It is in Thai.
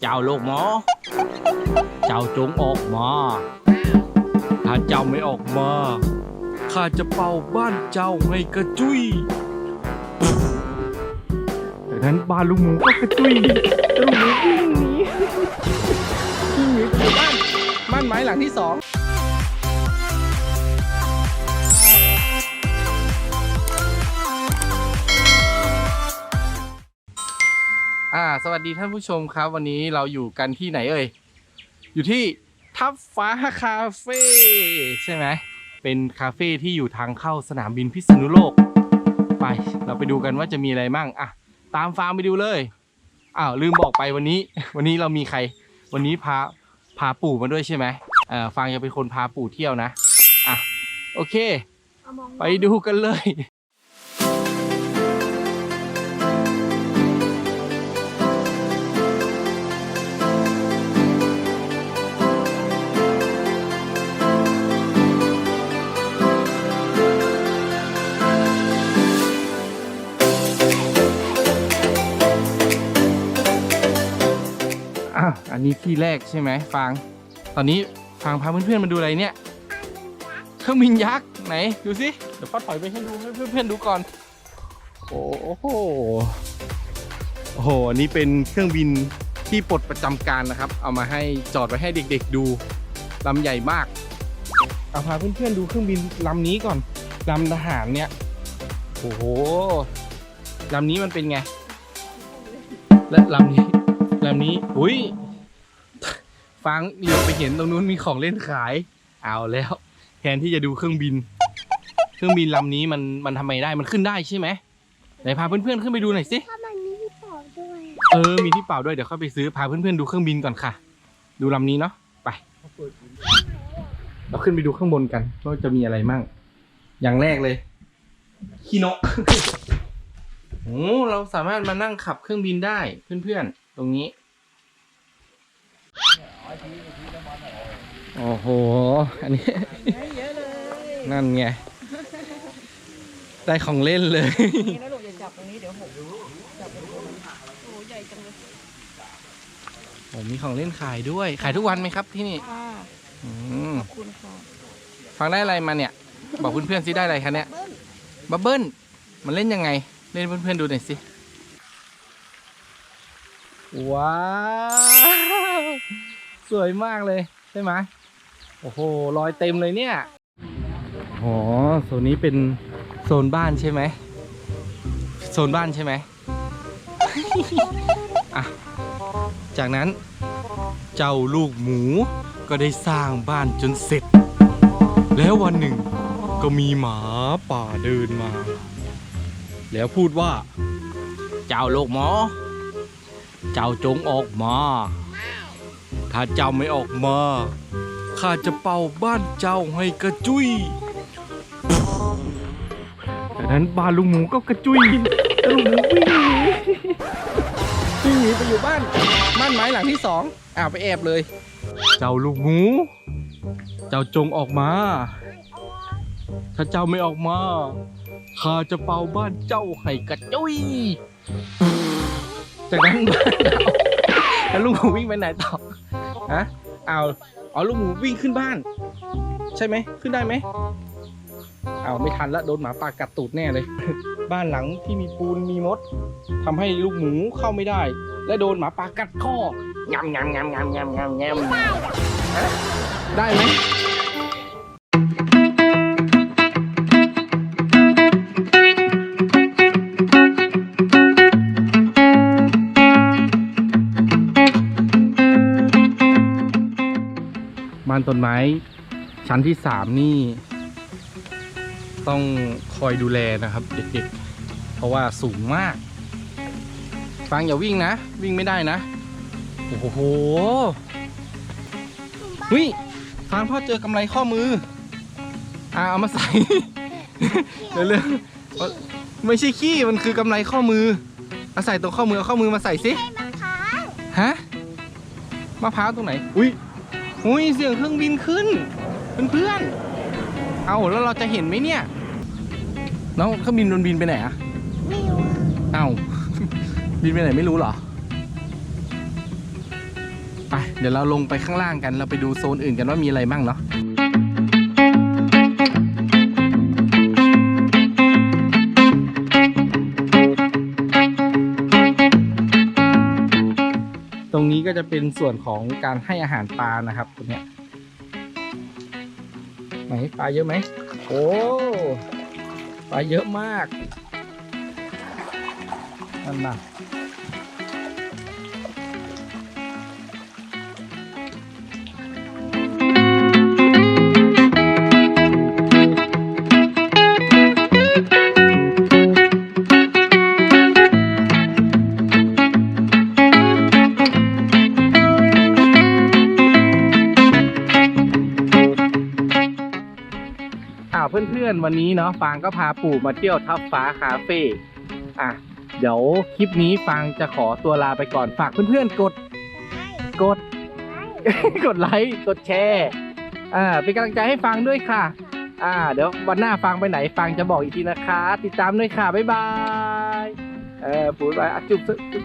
เจ้าโลกหมอ เจ้าจงออกมา ถ้าเจ้าไม่ออกมา ข้าจะเป่าบ้านเจ้าให้กระจุยจากนั้นบ้านลูกหมูก็กระจุยลูกหมูวิ่งหนีวิ่งหนีไปอยู่บ้านบ้านไม้หลังที่สอง สวัสดีท่านผู้ชมครับ วันนี้เราอยู่กันที่ไหนเอ่ย อยู่ที่ทับฟ้าคาเฟ่ใช่ไหม เป็นคาเฟ่ที่อยู่ทางเข้าสนามบินพิษณุโลก ไป เราไปดูกันว่าจะมีอะไรมั่งอะตามฟาร์มไปดูเลยอ้าวลืมบอกไปวันนี้ วันนี้เรามีใคร วันนี้พาพาปู่มาด้วยใช่ไหมเอ่อฟางจะเป็นคนพาปู่เที่ยวนะอะโอเค ไปดูกันเลยาวอันนี้ที่แรกใช่ไหมฟางตอนนี้ฟางพาเพื่อนๆมาดูอะไรเนี่ยเครื่องบินยักษ์ไหนดูสิเดี๋ยวพ่อถอยไปให้ดูให้เพื่อนๆดูก่อน โอ้โหโอ้โหอันนี้เป็นเครื่องบินที่ปลดประจำการนะครับ เอามาให้จอดไว้ให้เด็กๆดูลำใหญ่มากเอาพาเพื่อนๆดูเครื่องบินลำนี้ก่อนลำทหารเนี่ยโอ้โหลำนี้มันเป็นไง และลำนี้ ลำนี้ อุ้ย ฟังเหลียวไปเห็นตรงนู้นมีของเล่นขาย เอาแล้ว แทนที่จะดูเครื่องบิน เครื่องบินลำนี้มันมันทำไมได้ มันขึ้นได้ใช่ไหมไหนพาเพื่อนๆขึ้นไปดูหน่อยสิ ถ้ามันมีที่ต่อด้วยเออ มีที่เปล่าด้วย เดี๋ยวเข้าไปซื้อ พาเพื่อนๆดูเครื่องบินก่อนค่ะ ดูลำนี้เนาะ ไป เราขึ้นไปดูข้างบนกันว่าจะมีอะไรมั่ง อย่างแรกเลยคีโนะโอ้ เราสามารถมานั่งขับเครื่องบินได้เพื่อนๆ ตรงนี้ โอ้โห อันนี้ นั่นไง ได้ของเล่นเลย นี่นะลูกอย่าจับตรงนี้เดี๋ยวหกจับตรงนี้โอ้ใหญ่จังเลยผมมีของเล่นขายด้วย ขายทุกวันไหมครับที่นี่ค่ะอืมขอบคุณค่ะฟังได้อะไรมาเนี่ย บอกเพื่อนๆสิได้อะไรคะเนี่ย บับเบิ้ล มันเล่นยังไง เล่นให้เพื่อนๆดูหน่อยสิ ว้าว สวยมากเลยใช่ไหมโอ้โหรอยเต็มเลยเนี่ยอ๋อโซนนี้เป็นโซนบ้านใช่ไหมโซนบ้านใช่ไหมอะจากนั้นเจ้าลูกหมูก็ได้สร้างบ้านจนเสร็จ แล้ววันหนึ่งก็มีหมาป่าเดินมา แล้วพูดว่า เจ้าโลกหมอ เจ้าจงออกมา ถ้าเจ้าไม่ออกมา ข้าจะเป่าบ้านเจ้าให้กระจุยจากนั้นบ้านลุงหมูก็กระจุยแล้วลุงหมูวิ่งหนีวิ่งหนีไปอยู่บ้าน บ้านไม้หลังที่สองอ้าวไปแอบเลย เจ้าลูกหมู เจ้าจงออกมา ถ้าเจ้าไม่ออกมา ข้าจะเป่าบ้านเจ้าให้กระจุย จากนั้นบ้านแล้วลูกหมูวิ่งไปไหนต่อฮะเอาเอาลูกหมูวิ่งขึ้นบ้าน ใช่ไหมขึ้นได้ไหมเอาไม่ทันละโดนหมาป่ากัดตูดแน่เลย บ้านหลังที่มีปูนมีมดทำให้ลูกหมูเข้าไม่ได้ และโดนหมาป่ากัดคอยำยำยำยำยำยำยำได้ไหม ต้นไม้ ชั้นที่สามนี่ ต้องคอยดูแลนะครับ เด็กๆ เพราะว่าสูงมาก ฟังอย่าวิ่งนะ วิ่งไม่ได้นะ โอ้โหวิฟังพ่อเจอกำไรข้อมือ อ่าเอามาใส่ เร็วๆเอาไม่ใช่ขี้มันคือกำไรข้อมือเอาใส่ตรงข้อมือเอาข้อมือมาใส่สิให้มะพร้าวฮะมะพร้าวตรงไหน อุ้ย อุ้ยเสียงเครื่องบินขึ้นเพื่อนๆเอาแล้วเราจะเห็นไหมเนี่ยน้องเครื่องบินโดนบินไปไหนอะไม่รู้อะเอ้าบินไปไหนไม่รู้เหรอไปเดี๋ยวเราลงไปข้างล่างกัน เราไปดูโซนอื่นกันว่ามีอะไรบ้างเนาะ จะเป็นส่วนของการให้อาหารปลานะครับตรงเนี้ยไหนปลาเยอะไหมโอ้ปลาเยอะมากนั่นนะ พื่อนๆวันนี้เนาะฟางก็พาปู่มาเที่ยวทับฟ้าคาเฟ่อะเดี๋ยวคลิปนี้ฟางจะขอตัวลาไปก่อนฝากเพื่อนๆกดกด กดไลค์กดแชร์อ่าเป็นกำลังใจให้ฟังด้วยค่ะ อ่า เดี๋ยววันหน้าฟังไปไหนฟังจะบอกอีกทีนะคะ ติดตามด้วยค่ะ บ๊ายบาย เออปู่ไปอจุ๊บจุ๊บ